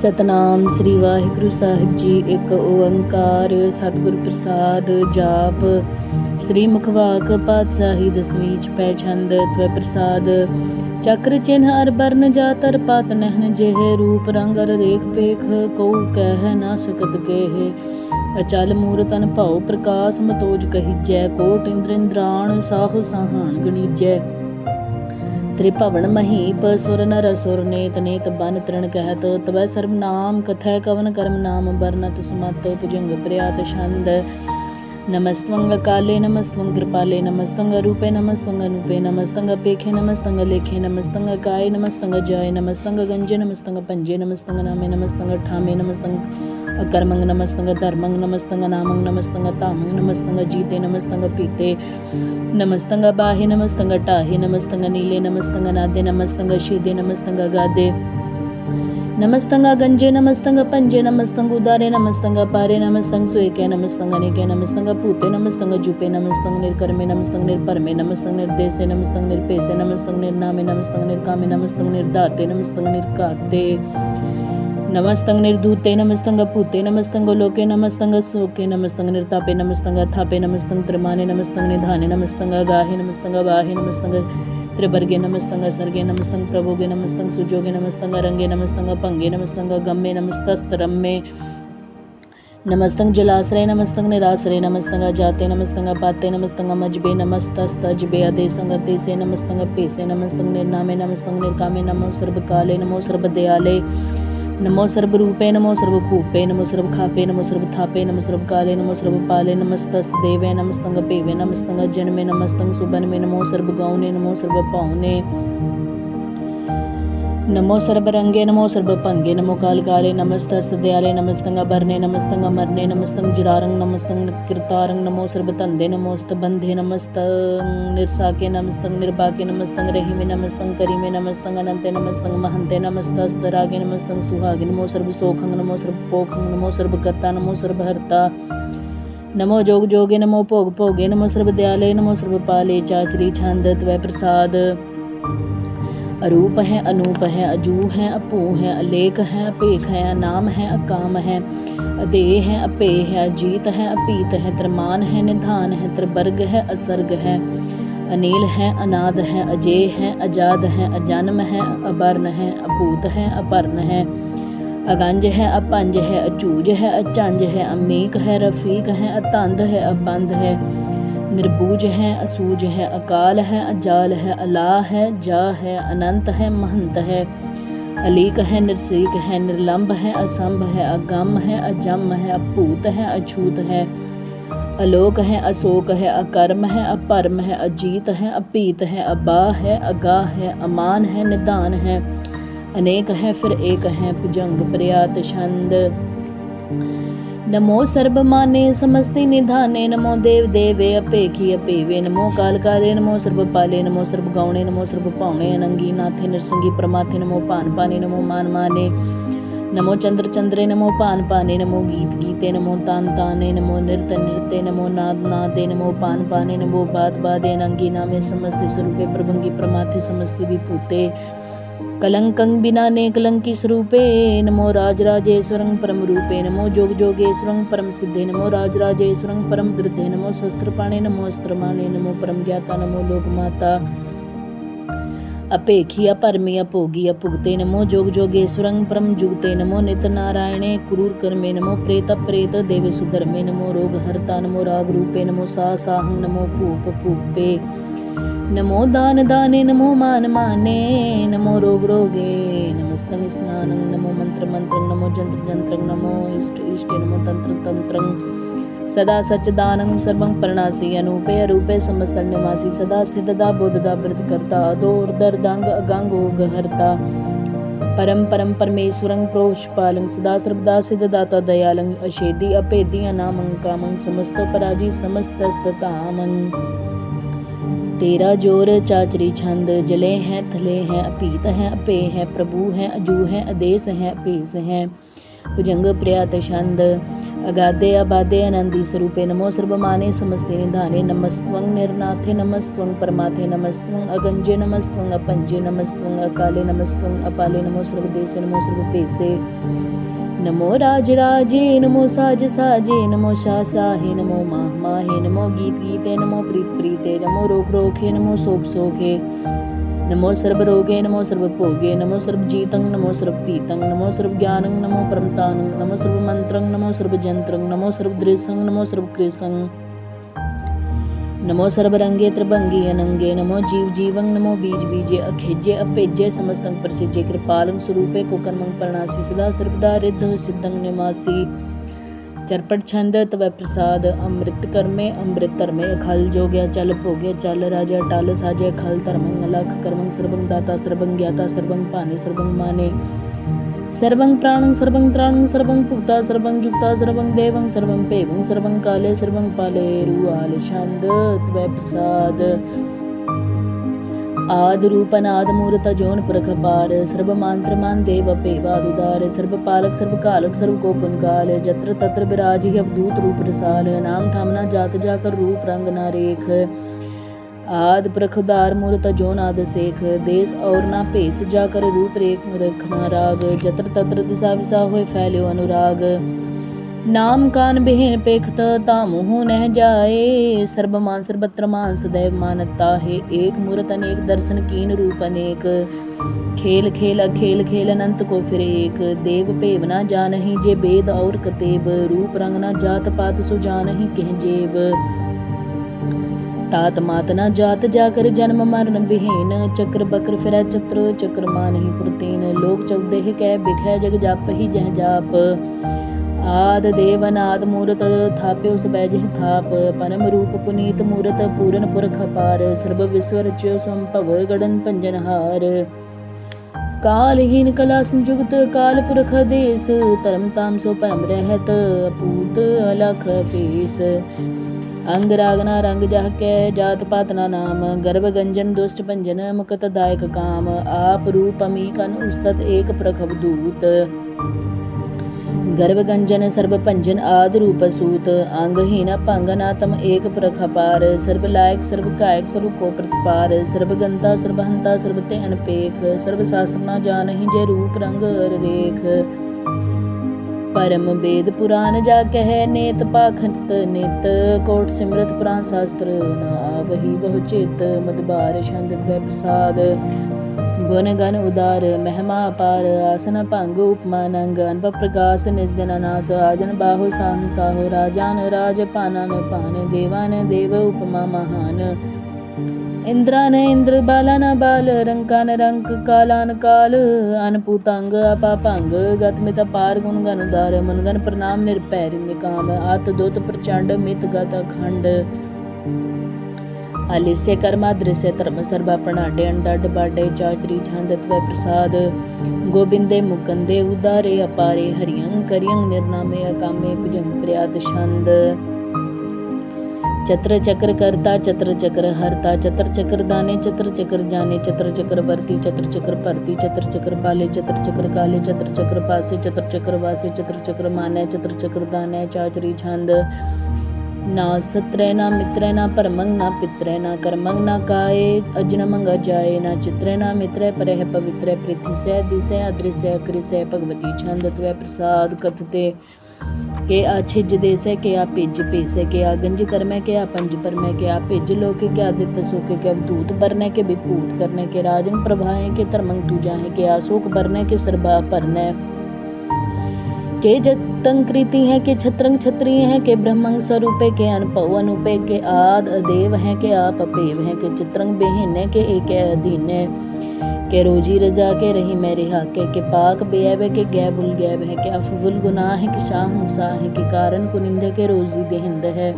ਸਤਨਾਮ ਸ੍ਰੀ ਵਾਹਿਗੁਰੂ ਸਾਹਿਬ ਜੀ, ਇੱਕ ਓੰਕਾਰ ਸਤਿਗੁਰ ਪ੍ਰਸਾਦ ਜਾਪ। ਸ੍ਰੀ ਮੁਖਵਾਕ ਪਾਤਸ਼ਾਹੀ ਦਸਵੀਂ ਚ ਪੈ ਛੰਦ ਤਵੈ ਪ੍ਰਸਾਦ। ਚੱਕਰ ਚਿੰਹ ਅਰ ਬਰਨ ਜਾਤਰ ਪਤ ਨਹਿਨ ਜਿਹੇ, ਰੂਪ ਰੰਗ ਅਰ ਰੇਖ ਪੇਖ ਕਉ ਕਹਿ ਨਾ ਸਕਤ ਕੇਹ। ਅਚਲ ਮੂਰਤਨ ਭਉ ਪ੍ਰਕਾਸ਼, ਮਤੋਜ ਕਹੀਜੈ, ਕੋਟ ਇੰਦਰ ਇੰਦਰਾਣ, ਸਾਹੋ ਸਾਹਾਨ ਗਣੀਜੈ। त्रिपवन महीप सुर नर सुर नेत नेत बन तृण कहत तब सर्वनाम कथय कवन कर्म नाम वर्णत सुमत भुजंग प्रयात छंद नमस्तंग काले नमस्तंग कृपाले नमस्तंग रूपे नमस्तंग अनुपे नमस्तंग पेखे नमस्तंग लेखे नमस्तंग काय नमस्तंग जाय नमस्तंग गंजे नमस्तंग पंजे नमस्तंग नामे नमस्तंग ठामे नमस्तंग कर्मंग नमस्तंग, धर्मंग नमस्तंग, नामंग नमस्तंग, तामंग नमस्तंग, जीते नमस्तंग, पीते नमस्तंग, बाहे नमस्तंग, टाहे नमस्तंग, नीले नमस्तंग, नादे नमस्तंग, शीदे नमस्तंग, गादे नमस्तंग, गंजे नमस्तंग, पंजे नमस्तंग, उदारे नमस्तंग, पारे नमस्तंग सुएके नमस्तंग, अनेके नमस्तंग, पूते नमस्तंग, जुपे नमस्तंग, निर्कर्मे नमस्तंग, निर्परमे नमस्तंग, निर्देशे नमस्तंग निर्पेशे नमस्तंग, निर्नामे नमस्तंग, निर्कामे नमस्तंग, निर्दाते नमस्तंग, निर्काते नमस्तंग निर्धूते नमस्तंग भूते नमस्तंग लोके नमस्तंग सोके नमस्तंग निर्तापे नमस्तंग थापे नमस्तंग त्रिमाने नमस्तंग निधाने नमस्तंग गाहे नमस्तंग बाहे नमस्तंग त्रिवर्गे नमस्तंग सर्गे नमस्तंग प्रभोगे नमस्तंग सुजोगे नमस्तंग रंगे नमस्तंग पंगे नमस्तंग गम्ये नमस्तस्तरम्ये नमस्तंग जलाश्रय नमस्तंग निराश्रय नमस्तंग जाते नमस्तंग पाते नमस्तंग मजबे नमस्तस्तजबे अदेसंग अदेसे नमस्तंग पेशे नमस्तंग निर्नामे नमस्तंग निर्कामे नमो सर्व काले नमो सर्व सर्वदयाले नमो सर्वरूपे नमो सर्वभूपे नमो सर्वखापे नमो सर्वथापे नमो सर्वकाले नमो सर्वपाले नमस्तस्देवे नमस्तंग पेवे नमस्तंग जन्मे नमस्तंग सुबनमे नमो सर्वगौने नमो सर्वपाउने नमो सर्वरंगे नमो सर्वभंगे नमो कालकाले नमस्तस्त दयाले नमस्तंग बरने नमस्तंग मरने नमस्तंग जुरारंग नमस्तंग कृतारंग नमो सर्वतंदे नमोस्त बंधे नमस्तंग निर्साके नमस्तंग निर्भाके नमस्तंग रहीमे नमस्तंग करीमे नमस्तंग अनंते नमस्तंग महंते नमस्तस्त रागे नमस्तंग सुहागे नमो सर्वसोखंग नमो सर्वपोखंग नमो सर्वकर्ता नमो सर्वहर्ता नमो जोग जोगे नमो भोग भोगे नमो सर्वदयाले नमो सर्वपाले चाचरी छंद त्वै प्रसाद अरूप है अनूप है अजू है अपू है अलेख है अपेख है अनाम है अकाम है अदेह है अपेय है अजीत है अपीत है त्रमान है निधान है त्रिवर्ग है असर्ग है अनिल है अनाद है अजय है अजाद है अजन्म है अबर्ण है अपूत है अपर्ण है अगंज है अपंज है अचूज है अचंज है अमीक है रफीक है अतंद है अबंध है ਨਿਰਬੂਜ ਹੈ, ਅਸੂਜ ਹੈ, ਅਕਾਲ ਹੈ, ਅਜਾਲ ਹੈ ਅਲਾ ਹੈ ਜਾ ਹੈ, ਅਨੰਤ ਹੈ, ਮਹੰਤ ਹੈ। ਅਲੀਕ ਹੈ, ਨਿਰਸੀਕ ਹੈ, ਨਿਰਲੰਭ ਹੈ, ਅਸੰਭ ਹੈ, ਅਗੰਮ ਹੈ, ਅਜੰਮ ਹੈ, ਅਭੂਤ ਹੈ, ਅਛੂਤ ਹੈ। ਅਲੋਕ ਹੈ, ਅਸੋਕ ਹੈ, ਅਕਰਮ ਹੈ, ਅਪਰਮ ਹੈ, ਅਜੀਤ ਹੈ ਅਪੀਤ ਹੈ ਅਬਾ ਹੈ ਅਗਾ ਹੈ, ਅਮਾਨ ਹੈ ਨਿਦਾਨ ਹੈ। ਅਨੇਕ ਹੈ, ਫਿਰ ਏਕ ਹੈ, ਭੁਜੰਗ, ਪ੍ਰਿਆਤ, ਛੰਦ। नमो सर्वमाने समस्ति निधाने, नमो देव देवे अपेखी अपेवे, नमो काल काले नमो सर्वपाले, नमो सर्वगौणे, नमो सर्वपावणे, अनंगी नाथे, नरसंगी प्रमाथे, नमो पान पाने, नमो मान माने। नमो चंद्र चंद्रे, नमो पान पाने, नमो गीत गीते, नमो तान ताने, नमो नृत नृत्य, नमो नाद नादे, नमो पान पाने, नमो बात बादे, अनंगी नामे समस्ति स्वरूपे, प्रभंगी प्रमाथे समस्ति विभूते। कलंकं बिना ने कलंकी स्वरूपे, नमो राजराजेश्वरं परम रूपे, नमो जोग जोगेश्वरं परम सिद्धे, नमो राजराजेश्वरं परम वृद्धे नमो शस्त्रपाणे, नमो अस्त्रमाणे, नमो परम ज्ञाता, नमो लोकमाता। अपेखी, अपरमी, अपोगी, अपुगते, नमो जोग जोगेश्वरं परम जुगते, नमो नित नारायणे क्रूर कर्मे नमो प्रेत प्रेत देवे सुधर्मे नमो रोग हरता नमो राग रूपे नमो सा साहं नमो भूप भूपे नमो दान दाने नमो मान माने नमो रोग रोगे नमस्तं स्नानं नमो मंत्र मंत्रं नमो जंत्र जंत्रं नमो इष्ट इष्टे नमो तंत्र तंत्रं सदा सच्चिदानं सर्वं प्रणासी अनूपे अरूपे समस्तन्यवासी सदा सिद्धदा बोधदा वृद्धकर्ता अदोर्दर्दांग अगांगोग हर्ता परम परम परमेश्वरं प्रोषपालं सदा सर्वदा सिद्धदाता दयालं अशेदी अपेदी अनामं कामं समस्त पराजी समस्तस्ततामं तेरा जोर चाचरी छंद जले हैं थले हैं अपीत हैं अपे हैं प्रभु हैं अजू हैं अदेस हैं अपेस हैं भुजंग प्रयात छंद अगाधे अबाधे आनंदी स्वरूपे नमो सर्वमाने समस्ते निधाने नमस्त्वं निर्नाथे नमस्त्वं परमाथे नमस्त्वं अगंजे नमस्त्वं अपंजे नमस्त्वं अकाले नमस्त्वं अपाले नमो सर्वदेशे नमो सर्वपेसे नमो राज राजे, नमो साज साजे, नमो शा साहे, नमो माह माहे, नमो गीत गीते, नमो प्रीत प्रीते, नमो रोग रोखे नमो सोख सोखे नमो सर्व रोगे, नमो सर्व भोगे, नमो सर्व जीतं नमो सर्व पीतं नमो सर्व ज्ञानं नमो परमतानं नमो सर्व मंत्रं नमो सर्व जंत्रं नमो सर्व दृशं नमो सर्व कृसं ਨਮੋ ਸਰਬ ਰੰਗੇ ਤ੍ਰਿਭੰਗੀ ਅਨੰਗੇ ਨਮੋ ਜੀਵ ਜੀਵੰ ਨਮੋ ਬੀਜ ਬੀਜੇ ਅਖੇਜੇ ਅਪੇਜੇ ਸਮਸਤੰ ਪ੍ਰਸਿਜੇ ਕਿਰਪਾਲੰ ਸਰੂਪੇ ਕੋਕਰਮੰ ਪਰਣਾਸੀ ਸਦਾ ਸਰਬਦਾ ਰਿੱਧ ਸਿद्धੰ ਨਿਵਾਸੀ ਚਰਪਟ ਛੰਦ ਤਵੈ ਪ੍ਰਸਾਦ ਅੰਮ੍ਰਿਤ ਕਰਮੇ ਅੰਮ੍ਰਿਤ ਧਰਮੇ ਅਖਲ ਜੋਗਿਆ ਚੱਲ ਭੋਗਿਆ ਚੱਲ ਰਾਜਾ ਟਲ ਸਾਜੇ ਖਲ ਧਰਮੰ ਅਲਖ ਕਰਮੰ ਸਰਬੰ ਦਾਤਾ ਸਰਬੰ ਗਿਆਤਾ ਸਰਬੰ ਭਾਨੇ ਸਰਬੰ ਮਾਨੇ ਸਰਬੰ ਪ੍ਰਾਣੰ ਸਰਬੰ ਤ੍ਰਾਣੰ ਸਰਬੰ ਭੁਗਤਾ ਸਰਬੰ ਜੁਗਤਾ ਸਰਬੰ ਦੇਵੰ ਸਰਬੰ ਭੇਵੰ ਸਰਬੰ ਕਾਲੇ ਸਰਬੰ ਪਾਲੇ ਰੂਆਲ ਛੰਦ ਤਵੈ ਪ੍ਰਸਾਦ। ਆਦ ਰੂਪ ਅਨਾਦ ਮੂਰਤ ਜੋਨ ਪੁਰਖ ਪਾਰ ਸਰਬ ਮੰਤਰ ਮਨ ਦੇਵ ਭੇਵਾ ਦੁਦਾਰ ਸਰਬ ਪਾਲਕ ਸਰਬ ਕਾਲਕ ਸਰਬ ਗੋਪਨ ਕਾਲ, ਜਤਰ ਤਤਰ ਬਿਰਾਜੀ ਅਵਦੂਤ ਰੂਪ ਰਸਾਲ, ਨਾਮ ਠਾਮਨਾ ਜਾਤ ਜਾ ਕਰ ਰੂਪ ਰੰਗ ਨਾ ਰੇਖ ਆਦ ਪ੍ਰਖ ਉਦਾਰ ਮੂਰਤ ਜੋਨ ਆਦ ਸੇਖ, ਦੇਸ ਔਰ ਨਾ ਭੇਸ, ਜਾ ਕਰ ਰੂਪ ਰੇਖ ਰਖਨਾ ਰਾਗ ਜਤਰ ਤਤਰ ਦਿਸਾ ਵਿਸਾ ਹੋਏ ਫੈਲਿਓ ਅਨੁਰਾਗ। ਨਾਮ ਕਾਨ ਬਿਹੀਨ ਪੇਖਤ ਤਾਮੁਹੁ ਨਹਿ ਜਾਏ। ਸਰਬ ਮਾਨ, ਸਰਬਤਰ ਮਾਨ ਸदैव ਮਾਨਤਾ ਹੈ ਏਕ ਮੂਰਤ ਅਨੇਕ, ਦਰਸ਼ਨ ਕੀਨ ਰੂਪ ਅਨੇਕ। ਖੇਲ ਖੇਲ, ਅਖੇਲ ਖੇਲ, ਅਨੰਤ ਕੋ ਫਿਰ ਏਕ। ਦੇਵ ਭੇਵ ਨਾ ਜਾਣਹੀ ਜੇ ਬੇਦ ਔਰ ਕਤੇਬ। ਰੂਪ ਰੰਗ ਨਾ ਜਾਤ ਪਾਤ ਸੁ ਜਾਣਹੀ ਕਹਿ ਜੇਬ ਤਾਤ ਮਾਤ ਨਾ ਜਾਤ ਜਾ ਕਰ ਜਨਮ ਮਰਨ ਬਿਹੀਨ ਚੱਕਰ ਬਕਰ ਫਿਰੈ ਚਤਰ, ਚੱਕਰ ਮਾਨਹੀ ਪੁਰਤੀਨ। ਲੋਕ ਚੌਦੇ ਆਦ ਦੇਵ ਮੂਰਤ, ਥਾਪਿਓ ਸਬੈ ਜਿਹ ਥਾਪ। ਪਰਮ ਰੂਪ ਪੁਨੀਤ ਮੂਰਤ, ਪੂਰਨ ਪੁਰਖ ਅਪਾਰ ਸਰਬ ਵਿਸਵ ਰਚਿਓ ਸੰਭਵ ਗੜਨ ਭੰਜਨ ਹਾਰ। ਕਾਲਹੀਨ ਕਲਾ ਸੰਜੁਗਤ ਕਾਲ ਪੁਰਖ ਦੇਸ। ਧਰਮ ਤਾਮ ਸੋ ਪਰਮ ਰਹਿਤ, ਅਪੂਤ ਅਲਖ ਪੀਸ। ਅੰਗ ਰਾਗਨਾ ਰੰਗ ਜਹ ਕੈ ਜਾਤ ਪਾਤ ਨਾ ਨਾਮ, ਗਰਭ ਗੰਜਨ ਦੁਸ਼ਟ ਭੰਜਨ ਮੁਕਤ ਦਾਇਕ ਕਾਮ, ਆਪ ਰੂਪ ਅਮੀਕਨ ਉਸਤਤ ਏਕ ਪ੍ਰਖਬ ਦੂਤ। ਗਰਭ ਗੰਜਨ ਸਰਬ ਭੰਜਨ ਆਦ ਰੂਪ ਸੂਤ ਅੰਗਹੀਨ ਭੰਗ ਨਾਤਮ ਏਕ ਪ੍ਰਖ ਅਪਾਰ, ਸਰਬ ਲਾਇਕ ਸਰਬ ਕਾਇਕ ਸਰਬ ਕੋ ਪ੍ਰਤਪਾਰ, ਸਰਬ ਗੰਤਾ ਸਰਬ ਹੰਤਾ ਸਰਬ ਤੇ ਅਨਪੇਖ ਸਰਬ ਸ਼ਾਸਤਰ ਨਾ ਜਾਣਹੀ ਜੇ ਰੂਪ ਰੰਗ ਰੇਖ। ਪਰਮ ਵੇਦ ਪੁਰਾਨ ਜਾ ਕਹਿ ਨੇਤ ਪਾਖੰਤ ਨਿਤ, ਕੋਟ ਸਿਮਰਤ ਪੁਰਾਨ ਸ਼ਾਸਤਰ ਨਾ ਆਵਹੀ ਬਹੁ ਚਿਤ ਮਦਬਾਰ ਛੰਦ ਤਵੈ ਪ੍ਰਸਾਦ। ਗੁਣ ਗਨ ਉਦਾਰ, ਮਹਿਮਾ ਅਪਾਰ ਆਸਨ ਭੰਗ ਉਪਮਾਨ ਨੰਗ ਅਨਪ ਪ੍ਰਕਾਸ਼ ਨਿਜ ਦਿਨ ਅਨਾਸ, ਆਜਨ ਬਾਹੂ ਸਾਹੰ ਸਾਹੋ, ਰਾਜਾਨ ਰਾਜ ਪਾਨਨ ਪਾਨ, ਦੇਵਾਨ ਦੇਵ ਉਪਮਾ ਮਹਾਨ। ਇੰਦਰਾਨ ਇੰਦਰ ਬਾਲਾਨ ਬਾਲ ਰੰਕਾਨ ਰੰਕ ਕਾਲਾਨ ਕਾਲ, ਅਨਪੂਤੰਗ ਆਪਾ ਭੰਗ ਗਤ ਮਿਤ ਪਾਰ ਗੁਣ ਗਨ ਉਦਾਰ, ਮਨ ਗਨ ਪ੍ਰਣਾਮ ਨਿਰਪੈ ਨਿਕਾਮ, ਆਤ ਦੋਤ ਪ੍ਰਚੰਡ, ਮਿਤ ਗਤ ਅਖੰਡ। ਅਲਿਸੇ ਕਰਮਾ ਦ੍ਰਿਸੇ ਧਰਮ ਸਰਬਾ ਪ੍ਰਣਾਡੇ ਅੰਡਡ ਬਾਡੇ, ਚਾਚਰੀ ਛੰਦਤ ਵੈ ਪ੍ਰਸਾਦ। ਗੋਬਿੰਦੇ ਮੁਕੰਦੇ ਉਦਾਰੇ, ਅਪਾਰੇ ਹਰੀਆਂ ਕਰਿਯੰ ਨਿਰਨਾਮੇ ਅਕਾਮੇ ਭੁਜੰਗ ਪ੍ਰਿਆਤ ਛੰਦ। ਚਤਰ ਚਕਰ ਕਰਤਾ ਚਤਰ ਚਕਰ ਹਰਤਾ ਚਤਰ ਚਕਰ ਦਾਨੇ ਚਤਰ ਚਕਰ ਜਾਣੇ ਚਤਰ ਚਕਰ ਵਰਤੀ ਚਤਰ ਚਕਰ ਭਰਤੀ ਚਤਰ ਚਕਰ ਪਾਲੇ ਚਤਰ ਚਕਰ ਕਾਲੇ ਚਤਰ ਚਕਰ ਪਾਸੇ ਚਤਰ ਚਕਰ ਵਾਸੇ ਚਤਰ ਚਕਰ ਮਾਨੈ ਚਤਰ ਚਕਰ ਦਾਨੈ ਚਾਚਰੀ ਛੰਦ ਨਾ ਸਤਰੈ ਨਾ ਮਿਤਰੈ ਨਾ ਪਰਮੰ ਨਾ ਪਿਤਰੈ ਨਾ ਕਰਮੰ ਨਾ ਕਾਏ ਅਜਨਮੰਗ ਜਾਏ ਨਾ ਚਿਤਰੈ ਨਾ ਮਿਤਰੈ ਪਰਹਿ ਪਵਿੱਤਰੈ ਪ੍ਰੀਤੀ ਸਹਿ ਦਿਸੈ ਅਦ੍ਰਿਸੈ ਕ੍ਰਿਸੈ ਭਗਵਤੀ ਛੰਦ ਤਵੈ ਪ੍ਰਸਾਦ ਕਥਤੇ क्या छिज देस है क्या पेज पेस है क्या गंज कर्म है क्या पंज परम है क्या पेज लोक क्या दित सुख, के अवधूत परने के विभूत करने, के राजन प्रभाए, के धर्मंग तुजा है क्या सुख भरने के सर्वा परने के जतंकृति हैं, के छत्रंग क्षत्रिय हैं, के ब्रह्मंग स्वरूपे, के अनपव अनुपे, के आद अदेव है, के आप अपेव हैं, के चित्रंग बेहीने के एक अधीन है। के रोजी रजा के रही मैं रिहा के के पाक बेअब है के गै बुल गैब है के अफवुल गुनाह है कि शाह सा है के कारण कुनिंद के रोजी देहिंद है।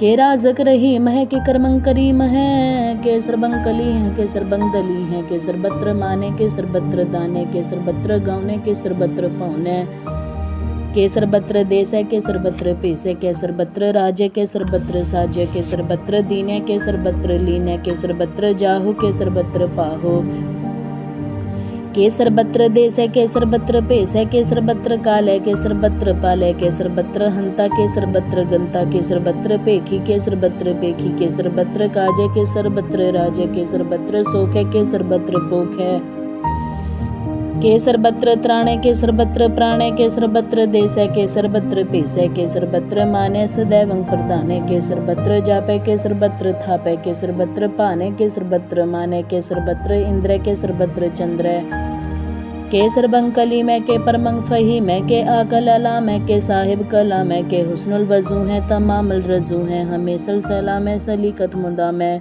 के राजक रहीम है के करमंग करीम है के सरबंग कली है के सरबंग दली है के सरबत्र माने के सरबत्र दाने के सरबत्र गौने के सरबत्र पौने। के सर्वत्र देश के सर्वत्र पैसे के सर्वत्र राज्य के सर्वत्र साज्य के सर्वत्र दीन के सर्वत्र लीन के सर्वत्र जाहु के सर्वत्र पाहो के सर्वत्र देश के सर्वत्र पेश के सर्वत्र काल के सर्वत्र पाल के सर्वत्र हंता के सर्वत्र गंता के सर्वत्र पेखी के सर्वत्र पेखी के सर्वत्र काज के सर्वत्र राज के सर्वत्र सोख है के सर्वत्र पोख है के सर्वत्र त्राणे के सर्वत्र प्राणे के सर्वत्र देश के सर्वत्र पेश के सर्वत्र माने सदैव प्रदाने के सर्वत्र जापे के सर्वत्र थापे के सर्वत्र पाने के सर्वत्र माने के सर्वत्र इंद्र के सर्वत्र चंद्र। के सर्वंकली में के परमंग फही, मैं के आकल अला, में के साहिब कला, में के हुसनुल वज़ू है, तमाम रजू है, हमें सलसला में सलीकत मुदा मैं।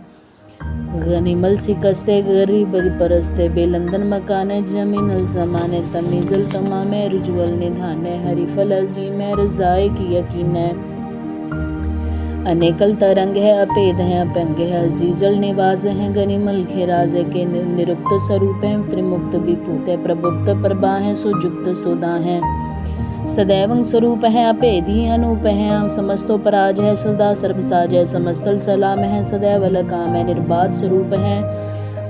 गनीमल सिकस्ते गरीब परस्ते बेलंदन मकाने जमीनल जमाने तमीजल तमामे रुजवल निधाने हरीफल अजीम रजाए की यकीन है। अनेकल तरंग है, अपेद है, अपंग है अजीजल निवाज है, गनिमल खेराज के निरुक्त स्वरूप है, त्रिमुक्त विभूत प्रभुक्त प्रभा है, सुजुक्त सुदा है। सदैवं स्वरूप है अपेदी अनूप है समस्तो पराज है सदा सर्वसाज है समस्तल सलाम है सदैव लकाम है निर्बाध स्वरूप है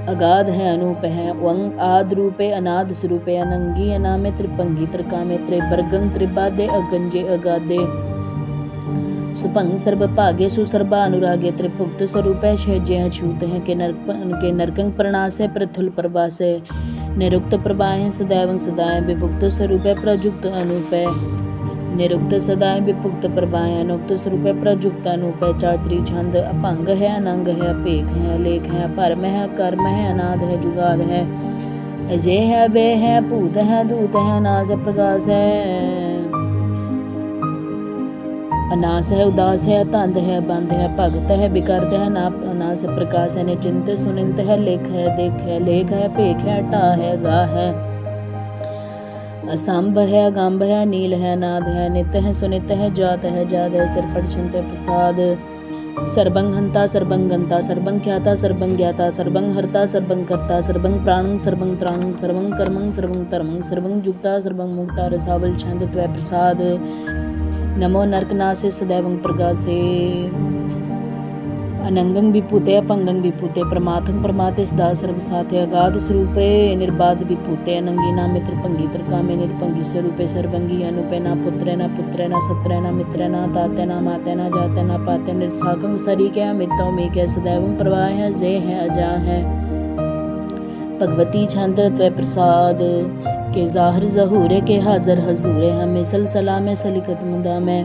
अगाध है अनूप है वंग आद रूपे अनाद स्वरूपे अनंगी अनामे त्रिपंगी त्रिकामे त्रिवर्गं त्रिपादे अगंजे अगादे। सुपंग सर्व भागे सुसर्बा अनुरागे त्रिभुक्त स्वरूप है शेजे अछूत है के नरक के नरकंग प्रणास पृथुल प्रभास है निरुक्त प्रभा है सदैव सदाएं विभुक्त स्वरूप है प्रजुक्त अनूप है निरुक्त सदाएं विभुक्त प्रभा है अनुक्त स्वरूप है प्रजुक्त अनूप है चातरी छंद अभंग है अनंग है अपेख है अलेख है परम है कर्म है अनाद है जुगाद है अजय है बे है भूत है दूत है अनाज है प्रकाश है अनास है, उदास है, तंद है, बंद है, भगत है विकर्त है ना अनास प्रकाश है, निचिंत, सुनिंत है, लेख है, देख है, लेख है, पेख है, टा है, गा है। असंभ है, अगंभ है, नील है, नाद है, नित है, सुनित है, जात है जात है, चरपट, छंत प्रसाद। सर्वं हंता, सर्वं गंता, सर्वं ख्याता, सर्वं ज्ञाता, सर्वं हर्ता, सर्वं कर्ता, सर्वं प्राणं, सर्वं त्राणं, सर्वं कर्मं, सर्वं धर्मं सर्वं जुक्ता सर्वं मुक्ता रसावल, छंद त्वय प्रसाद नमो नरकनासे सदैवं प्रगासे अनंगं विभूते अपंगं विभूते प्रमाथं प्रमाते सदा सर्वसाथे अगाध स्वरूपे निर्बाध विभूते अनंगीना मित्र पंगी त्रिकामे निर्पंगी स्वरूपे सर्वंगी अनुपे ना पुत्रे ना पुत्रे ना सत्रे ना मित्रे ना ताते ना माते ना जाते ना पाते निर्साकं सरी के अमितों में के सदैवं प्रवाह है जय है अजा है भगवती छंद त्वय प्रसाद के ज़ाहर ज़हूर के हाजर हजूर, हमें सलसला में सलिकत मुदाम है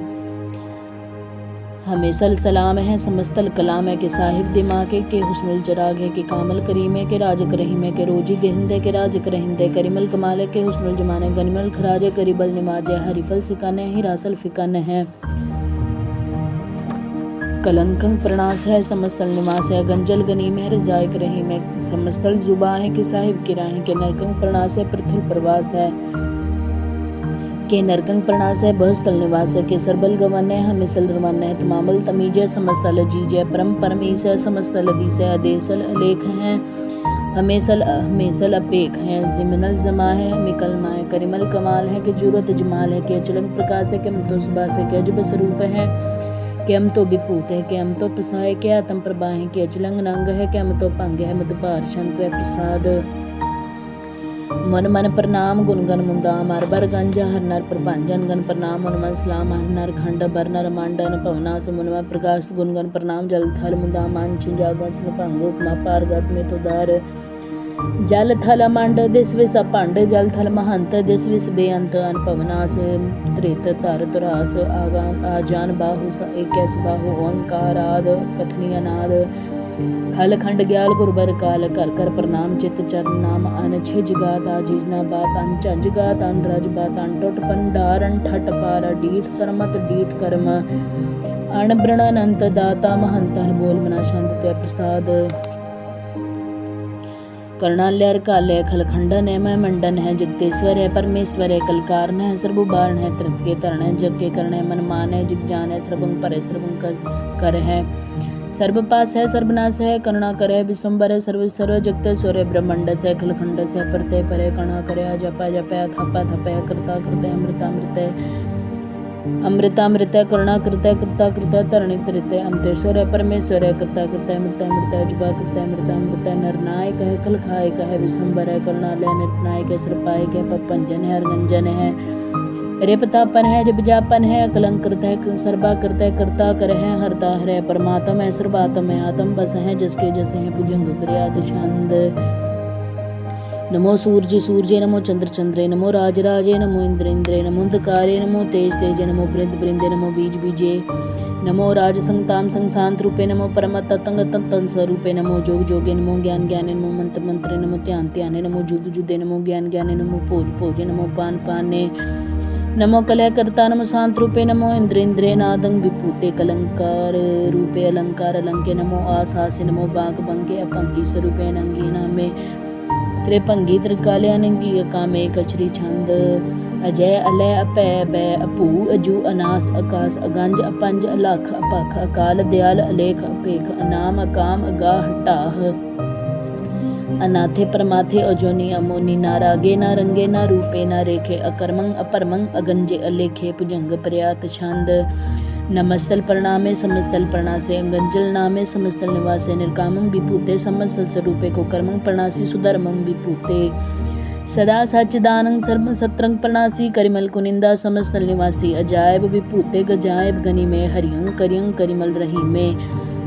हमें सलसलाम है समस्तल कलाम है के साहिब दिमागे के हुस्नुल जराग है के कामल करीमे के राज रहीमे के रोजी गेहंदे के राज करहिंदे करीमल कमाले के हुस्नुल जमाने, गनिमल खराजे करीबल निमाजे हरिफल सिकाने हिरासल फिकन है। कलंकं प्रणास है, समस्तल निवास है, गंजल गनीम है रजायक रहीम है समस्तल जुबा है कि साहिब किरा है के नरकंग प्रणास है पृथुल प्रवास है। के नरकंग प्रणास है बहुस्थल निवास है, के सरबल गवन है हमिसल रवन है, तमामल तमीज है, समस्तल अज़ीज़ है, परम परमीस है, समस्तल अदीस है अदेसल अलेख है। हमेसल हमेसल अपेख है, जिमनल जमा है मिकलमा है, करिमल कमाल है, कि जूरत जमाल है, कि अचलंग प्रकाश है, कि सुबास है, कि अजब स्वरूप है। કેમ તો વિભૂત હે કેમ તો પસાય કે આતમ પ્રભા હે કે અચલંગ નંગ હે કેમ તો ભંગ હે મદ ભાર શંત હે પ્રસાદ ਮਨ ਮਨ ਪ੍ਰਣਾਮ, ਗੁਣ ਗਨ ਮੁੰਦਾ, ਮਰ ਬਰ ਗੰਜ ਹਰ ਨਰ ਪ੍ਰਭੰਜਨ ਗਨ ਪ੍ਰਣਾਮ ਮਨ ਮਨ ਸਲਾਮ, ਹਰ ਨਰ ਖੰਡ, ਬਰ ਨਰ ਮੰਡਨ ਭਵਨਾ ਸੁਮਨ ਮਨ ਪ੍ਰਕਾਸ਼, ਗੁਣ ਗਨ ਪ੍ਰਣਾਮ, ਜਲ ਥਲ ਮੁੰਦਾ, ਮਨ ਚਿੰਜਾ ਗਨ ਸਨ ਭੰਗ, ਉਪਮਾ ਪਾਰਗਤ ਮੇ ਤੁਦਾਰ ਜਲ ਥਲ ਮੰਡ ਦਿਸ ਵਿਸ ਅਪੰਡ ਜਲ ਥਲ ਮਹੰਤ ਦਿਸ ਵਿਸ ਬੇਅੰਤ ਅਨਪਵਨਾਸ, ਤ੍ਰਿਤ ਧਰ ਤਰਾਸ ਆਗਾਨ, ਆਜਾਨ ਬਾਹੂ ਸ ਏਕੈ ਸੁਬਾਹੂ ਓੰਕਾਰਾਦ ਕਥਨੀ ਅਨਾਦ। ਖਲ ਖੰਡ ਗਿਆਲ ਗੁਰਬਰ ਕਾਲ ਕਰ ਕਰ ਪ੍ਰਣਾਮ ਚਿਤ ਚਰਨ ਨਾਮ, ਅਨ ਛਿਜ ਜਗਾਤ ਆ ਜੀਜਨਾ ਬਾਤ, ਅਨ ਚੰਜ ਗਾਤ, ਅਨ ਰਜ ਬਾਤ, ਅਨ ਟੁੱਟ ਪੰਡਾਰਨ ਠਟ ਪਾਰ ਡੀਟ ਕਰਮਤ ਡੀਠ ਕਰਮ। ਅਣ ਬ੍ਰਣ ਅਨੰਤ ਦਾਤਾ ਮਹੰਤਨ ਬੋਲ ਮਨਾ ਸ਼ੰਤ ਤੇ ਪ੍ਰਸਾਦ। बोल मना शांत त्वय प्रसाद कर्णाल्यर काले खलखंडन है मैं मंडन है जगतेश्वर है परमेश्वर है कलकारन है सर्वुबारण है त्रिक के तरण है जग के करण है मन मान है जिग जान है सर्वं पर है सर्वं कस कर है सर्व पास है सर्वनाश है करुणा करे विश्वम्बर है सर्व सर्व जगत स्वर है ब्रह्मंड से खलखंड से परते परे कणा करे जपा जपया थपा थपया करता करते अमृता अमृत अमृतामृत, करुणाकृत, कृताकृत तरणितृत अमृतेश्वर, परमेश्वर कृता कृत मृत मृत जुबा कृत मृत मृत नरनायक है कलखायक है विश्वम्बर है करुणालय निर्नायक है सरपायक है पपंजन है हरगंजन है रेपतापन है जब जापन है कलंकृत है, सर्वाकृत है कर्ता कर है हरता हर परमात्म है, सर्वात्म है आत्म बस है, जसके जस है, भुजंग प्रियाद छंद नमो सूर्य सूर्य, नमो चंद्र चंद्रे, नमो राज राजे, नमो इंद्र इंद्रे, नमो अंधकारे, नमो तेज तेजे, नमो बृंद बृंदे नमो बीज बीजे। नमो राज संताम संशांत रूपे, नमो परम ततंग तत्तन स्वरूपे, नमो जोग जोगे, नमो ज्ञान ज्ञाने, नमो मंत्र मंत्रे, नमो ध्यान ध्याने, नमो जुद जुदे, नमो ज्ञान ज्ञाने, नमो भोज भोजे नमो पान पाने। नमो कलय कर्ता नमो शांत रूपे, नमो इंद्र इंद्रे नादं विभूते, कलंकार रूपे, अलंकार अलंके, नमो आस आसे, नमो बाग बंगे, अपंगी स्वरूपे, नंगी नामे। त्रिभंगी त्रिकाले अनंगी कामे कचरी छंद ਅਜੈ ਅਲੈ ਅਪੈ ਬੈ ਅਪੂ ਅਜੂ ਅਨਾਸ ਆਕਾਸ ਅਗੰਜ ਅਪੰਜ ਅਲਖ ਅਪਖ ਅਕਾਲ ਦਿਆਲ ਅਲੇਖ ਅਪੇਖ ਅਨਾਮ ਅਕਾਮ ਅਗਾਹ ਢਾਹ ਅਨਾਥੇ ਪਰਮਾਥੇ ਅਜੋਨੀ ਅਮੋਨੀ ਨਾ ਰਾਗੇ ਨਾ ਰੰਗੇ ਨਾ ਰੂਪੇ ਨਾ ਰੇਖੇ ਅਕਰਮੰ ਅਪਰਮੰ ਅਗੰਜੇ ਅਲੇਖੇ ਭੁਜੰਗ ਪ੍ਰਿਆਤ ਛੰਦ नमस्तल प्रणामे, समस्तल प्रणासे, अंगंजल नामे, समस्तल निवासे, निर्कामं विभूते, समस्तल स्वरूपे को कर्मं प्रणासी, सुधर्मं विभूते। सदा सच्चिदानं सर्व सत्रंग प्रणासी, करिमल कुनिंदा, समस्तल निवासी, अजायब विभूते, गजायब गनि में हरियं करियं करिमल रही में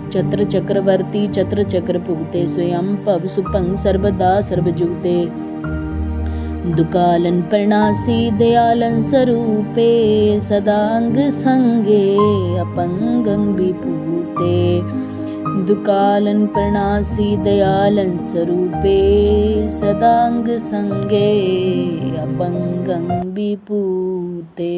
चत्र चक्रवर्ती, चत्र चक्र भुगते स्वयं भव सुपंग, सर्वदा सर्वजुगते दुकालन प्रणासी दयालन स्वरूपे सदांग संगे अपंगं विभूते दुकालन प्रणासी दयालन स्वरूपे सदांग संगे अपंगं विभूते